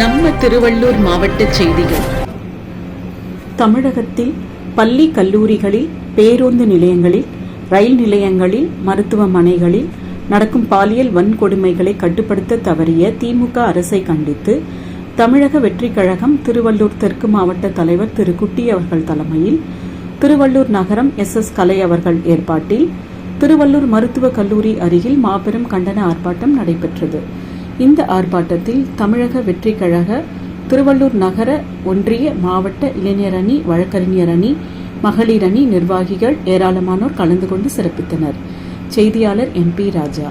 நம்ம திருவள்ளூர் மாவட்ட செய்திகள். தமிழகத்தில் பள்ளி கல்லூரிகளில் பேருந்து நிலையங்களில் ரயில் நிலையங்களில் மருத்துவமனைகளில் நடக்கும் பாலியல் வன்கொடுமைகளை கட்டுப்படுத்த தவறிய திமுக அரசை கண்டித்து தமிழக வெற்றிக் கழகம் திருவள்ளூர் தெற்கு மாவட்ட தலைவர் திரு. குட்டி அவர்கள் தலைமையில் திருவள்ளூர் நகரம் எஸ். எஸ். கலை அவர்கள் ஏற்பாட்டில் திருவள்ளூர் மருத்துவக் கல்லூரி அருகில் மாபெரும் கண்டன ஆர்ப்பாட்டம் நடைபெற்றது. இந்த ஆர்ப்பாட்டத்தில் தமிழக வெற்றி கழக திருவள்ளூர் நகர ஒன்றிய மாவட்ட இளைஞர் அணி வழக்கறிஞர் அணி மகளிர் அணி நிர்வாகிகள் ஏராளமானோர் கலந்து கொண்டு சிறப்பித்தனர். செய்தியாளர் எம். பி. ராஜா.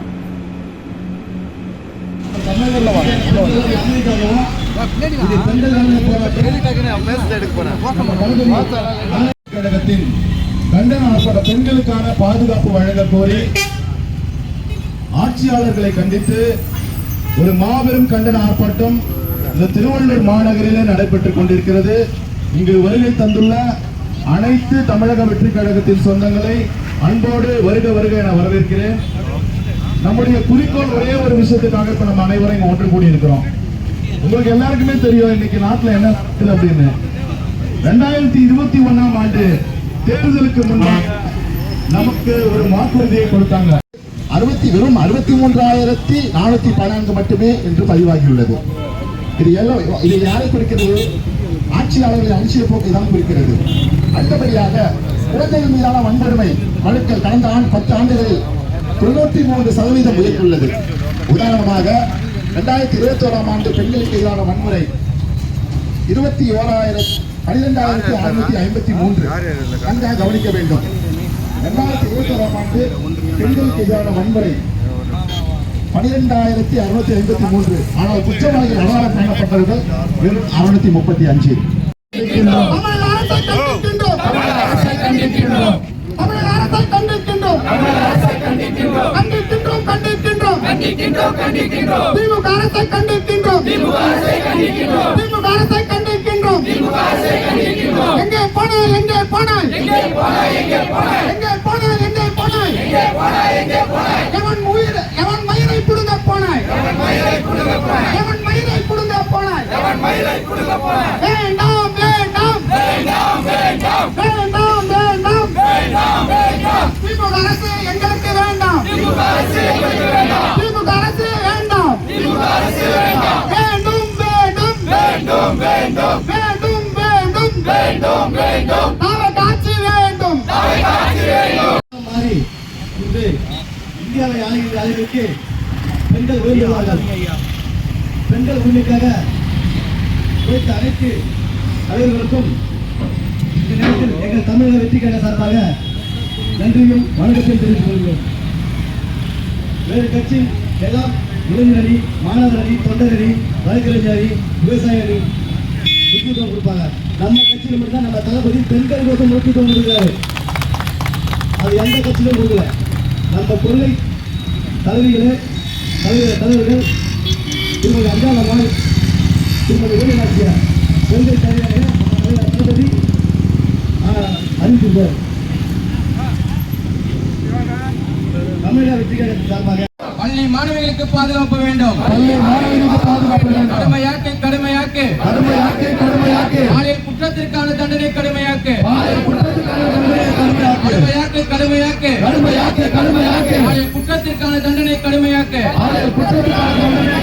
பெண்களுக்கான பாதுகாப்பு வழங்க கோரி ஆட்சியாளர்களை கண்டித்து ஒரு மாபெரும் கண்டன ஆர்ப்பாட்டம் இந்த திருவள்ளூர் மாநகரிலே நடைபெற்றுக் கொண்டிருக்கிறது. இங்கு வருகை தந்துள்ள அனைத்து தமிழக வெற்றி கழகத்தின் சொந்தங்களை அன்போடு வருக வருக என வரவேற்கிறேன். நம்முடைய குறிக்கோள் ஒரே ஒரு விஷயத்துக்காக இப்ப நம்ம அனைவரும் இங்க ஒன்று கூடி இருக்கிறோம் உங்களுக்கு எல்லாருக்குமே தெரியும் இன்னைக்கு நாட்டுல என்ன அப்படின்னு. ரெண்டாயிரத்தி இருபத்தி ஒண்ணாம் ஆண்டு தேர்தலுக்கு முன்பாக நமக்கு ஒரு வாக்குறுதியை கொடுத்தாங்க. அறுபத்தி வெறும் அறுபத்தி மூன்றாயிரத்தி நானூத்தி பதினான்கு மட்டுமே என்று பதிவாகியுள்ளது. இது எல்லாம் இது யாரை குறிக்கிறது? ஆட்சியாளர்களின் அலட்சிய போக்கை தான் குறிக்கிறது. அடுத்தபடியாக குழந்தைகள் மீதான வன்கொடுமை வழக்கில் கடந்த ஆண்டு பத்து ஆண்டுகளில் தொண்ணூத்தி மூன்று சதவீதம் உயர்ந்துள்ளது. உதாரணமாக இரண்டாயிரத்தி இருபத்தி ஓராம் ஆண்டு பெண்களுக்கு எதிரான வன்முறை இருபத்தி ஓராயிரம் பனிரெண்டாயிரத்தி அறுநூத்தி ஐம்பத்தி மூன்று. நன்றாக கவனிக்க வேண்டும். ரெண்டாயிரத்தி இருபத்தி ஓராம் ஆண்டு பெண்களுக்கு எதிரான வன்முறை பனிரெண்டாயிரத்தி அறுநூத்தி ஐம்பத்தி மூன்று ஆனால் குற்றவாளிகள் அடையாளம் பண்ணப்பட்டவர்கள் வெறும் அறுநூத்தி முப்பத்தி அஞ்சு தமிழக அரசை கண்டிக்கின்றோம் தமிழக அரசை கண்டிக்கின்றோம் திமுக அரசை கண்டிக்கின்றோம் திமுக அரசை எங்கே போனால் எங்கே போனால் எங்கே போனால் எங்கே போனாய் எவன் உயிர் எவன் மயிரை புடுங்க போனாய் எவன் மயிரை புடுங்க போனாய். வேண்டாம் வேண்டாம். வேண்டாம் வேண்டாம். திமுக அரசு எங்களுக்கு வேண்டாம். திமுக அரசு வேண்டாம். வேண்டும். வேண்டும். வேண்டும் வேண்டும். நாளை காட்சி வேண்டும் மாறி இன்று இந்தியாவை ஆளுகின்ற அளவிற்கு பெண்கள் உயர்ந்துள்ளார்கள் பெண்கள் உரிமைக்காக உழைத்த அனைத்து தலைவர்களுக்கும் இந்த நேரத்தில் எங்கள் தமிழக வெற்றிக்காக சார்பாக நன்றியும் வணக்கத்தையும் தெரிவித்துக் கொள்கிறோம். வேறு கட்சி எல்லாம் இளைஞரணி மாணவர் அணி தொண்டரணி வழக்கறிஞர் அணி விவசாய அணி முக்கியத்துவம் கொடுப்பாங்க. நம்ம கட்சியில் மட்டும்தான் நம்ம தளபதி பெண்களுக்கு முக்கியத்துவம் கொடுக்குறாரு. அது எந்த கட்சியிலும் கொடுக்கல. நம்ம கொள்கை தலைவிகளே தலைவர் தலைவர்கள் அம்மாள் திருமதி வேலுநாச்சியார் கொள்கை தலைவர் அறிவித்திருந்தார் தமிழக சார்பாக பள்ளி மாணவிகளுக்கு பாதுகாப்பு வேண்டும். பள்ளி மாணவர்களுக்கு பாதுகாப்பு வேண்டும். கடுமையாக்கு கடுமையாக்கு. கடுமையாக்கு கடுமையாக்கு. பாலியல் குற்றத்திற்கான தண்டனை கடுமையாக்கு. பாலியல் குற்றத்துக்கான தண்டனையை கடுமையாக்கு. கடுமையாக்கு கடுமையாக்கு. கடுமையாக்கு பாலியல் குற்றத்திற்கான தண்டனை கடுமையாக்கு. பாலியல் குற்றத்துக்கான தண்டனையை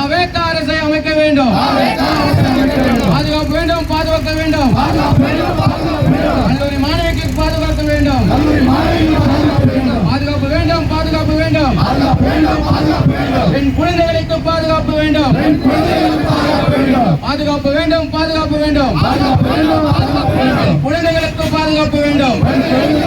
அவைக்காரசை அமைக்க வேண்டும். பாதுகாப்பு வேண்டும் பாதுகாக்க வேண்டும். கல்லூரி மாணவிக்கு பாதுகாக்க வேண்டும். பாதுகாப்பு வேண்டும் பாதுகாப்பு வேண்டும். என் வேண்டும் வேண்டும் பெண் குழந்தைகளுக்கு பாதுகாப்பு வேண்டும் பாதுகாப்பு வேண்டும் பாதுகாப்பு வேண்டும் குழந்தைகளுக்கு பாதுகாப்பு வேண்டும் பெண் குழந்தைகளுக்கு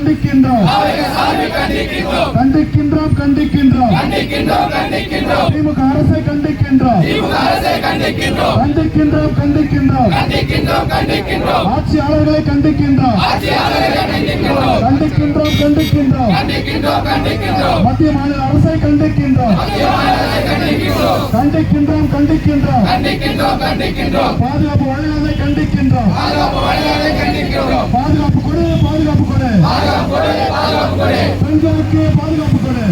கண்டிக்கின்றோம். கண்டிக்கின்றோம். கண்டிக்கின்றோம் திமுக அரசை கண்டிக்கின்றோம். கண்டிக்கின்றோம். கண்டிக்கின்றோம் ஆட்சியாளர்களை கண்டிக்கின்றோம். கண்டிக்கின்றோம். கண்டிக்கின்றோம் மத்திய மாநில அரசை கண்டிக்கின்றோம். கண்டிக்கின்றோம். கண்டிக்கின்றோம் பாதுகாப்பு வழிகளை கண்டிக்கின்றோம். பாதுகாப்பு கொடு பெண்களுக்கு பாதுகாப்பு கொடு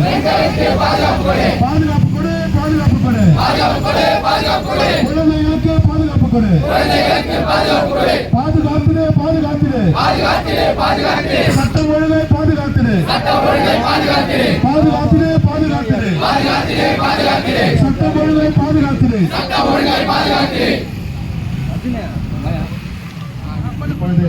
பாதுகாப்பு கொடு பாதுகாப்பு கொடு குழந்தைகளுக்கு பாதுகாப்பு கொடு பாதுகாப்பிடு பாதுகாப்பிடு சட்டம் ஒழுங்கை பாதுகாத்திடு. பாதுகாத்திடு பாதுகாத்திடு. சட்டம் ஒழுங்கை பாதுகாத்திடு. இப்பொழுது